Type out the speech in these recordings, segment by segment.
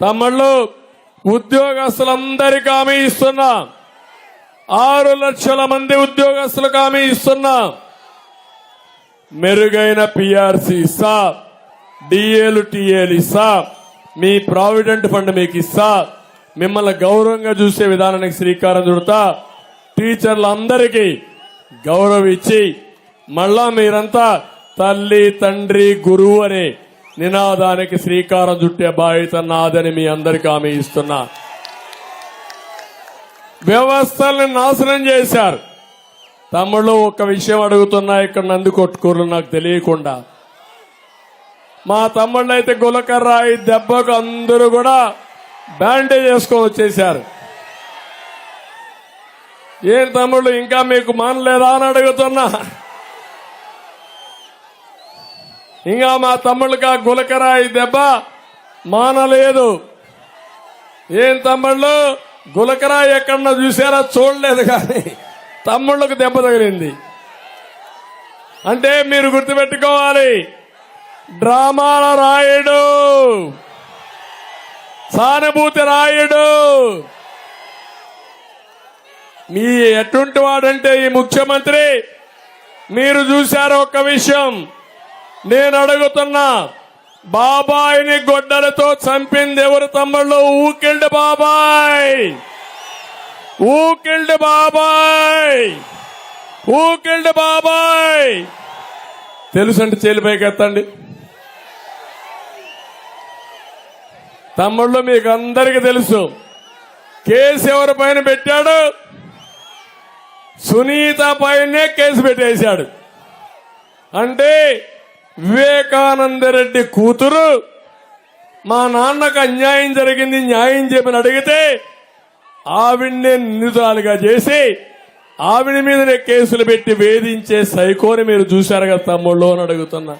తమ్ముళ్ళు ఉద్యోగస్తులందరికీ హామీ ఇస్తున్నా. ఆరు లక్షల మంది ఉద్యోగస్తులకు హామీ ఇస్తున్నా. మెరుగైన పిఆర్సీ ఇస్తా. డిఏలు టీఏలు ఇస్తా. మీ ప్రావిడెంట్ ఫండ్ మీకు ఇస్తా. మిమ్మల్ని గౌరవంగా చూసే విధానానికి శ్రీకారం చుడతా. టీచర్లందరికీ గౌరవం ఇచ్చి మళ్ళా మీరంతా తల్లి తండ్రి గురువు అనే నినాదానికి శ్రీకారం చుట్టే బాధ్యత నాదని మీ అందరికీ హామీ ఇస్తున్నా. వ్యవస్థల్ని నాశనం చేశారు. తమ్ముళ్ళు ఒక విషయం అడుగుతున్నా ఇక్కడ నంది కొట్టుకోరు నాకు తెలియకుండా. మా తమ్ముళ్ళు అయితే గులకర్ర దెబ్బకు అందరూ కూడా బ్యాండేజ్ వేసుకొని వచ్చేసారు ఏం తమ్ముళ్ళు ఇంకా మీకు మానలేదా అని అడుగుతున్నా. ఇంకా మా తమ్ముళ్ళకి ఆ గులకరాయి దెబ్బ మానలేదు. ఏం తమ్ముళ్ళు? గులకరాయి ఎక్కడన్నా చూసారా? చూడలేదు కానీ తమ్ముళ్ళకు దెబ్బ తగిలింది. అంటే మీరు గుర్తుపెట్టుకోవాలి. డ్రామాల రాయుడు. సానుభూతి రాయుడు. మీ ఎటువంటి వాడంటే ఈ ముఖ్యమంత్రి మీరు చూశారు ఒక్క విషయం. నేను అడుగుతున్నా బాబాయిని గొడ్డలతో చంపింది ఎవరు తమ్ముళ్ళు? ఊకిల్డ్ బాబాయ్! ఊకిల్డ్ బాబాయ్! ఊకిల్డ్ బాబాయ్! తెలుసంటే చేలిపైకి ఎత్తండి తమ్ముళ్ళు మీకు అందరికీ తెలుసు. కేసు ఎవరి పైన పెట్టాడు? సునీత పైనే కేసు పెట్టేశాడు. అంటే వివేకానందరెడ్డి కూతురు మా నాన్నకు అన్యాయం జరిగింది న్యాయం చేయమని అడిగితే ఆవిడ్నే నిందితురాలుగా చేసి ఆవిడ మీదనే కేసులు పెట్టి వేధించే సైకోని మీరు చూశారు కదా తమ్ముళ్ళు అని అడుగుతున్నా.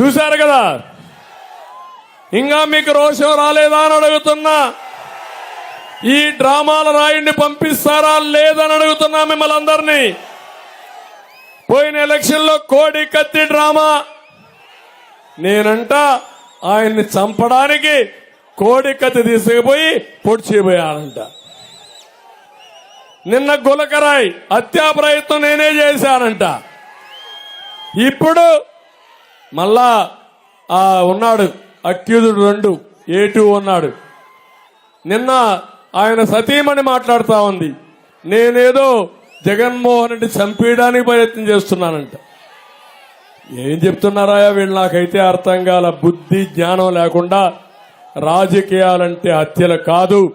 చూశారు కదా? ఇంకా మీకు రోషం రాలేదా అని అడుగుతున్నా. ఈ డ్రామాల రాయుడిని పంపిస్తారా లేదని అడుగుతున్నా మిమ్మల్ని అందరినీ. పోయిన ఎలక్షన్లో కోడి కత్తి డ్రామా. నేనంట ఆయన్ని చంపడానికి కోడి కత్తి తీసుకుపోయి పొడి చేయబోయాడంట నిన్న గులకరాయ్ హత్యా ప్రయత్నం నేనే చేశానంట. ఇప్పుడు మళ్ళా ఆ ఉన్నాడు అక్యూజుడు రెండు ఏ టూ ఉన్నాడు. నిన్న ఆయన సతీమణి మాట్లాడుతా ఉంది. నేనేదో జగన్మోహన్ రెడ్డి చంపేయడానికి ప్రయత్నం చేస్తున్నానంట. ఏం చెప్తున్నారాయా వీళ్ళు? నాకైతే అర్థం కాల బుద్ధి జ్ఞానం లేకుండా రాజకీయాలంటే హత్యలు కాదు.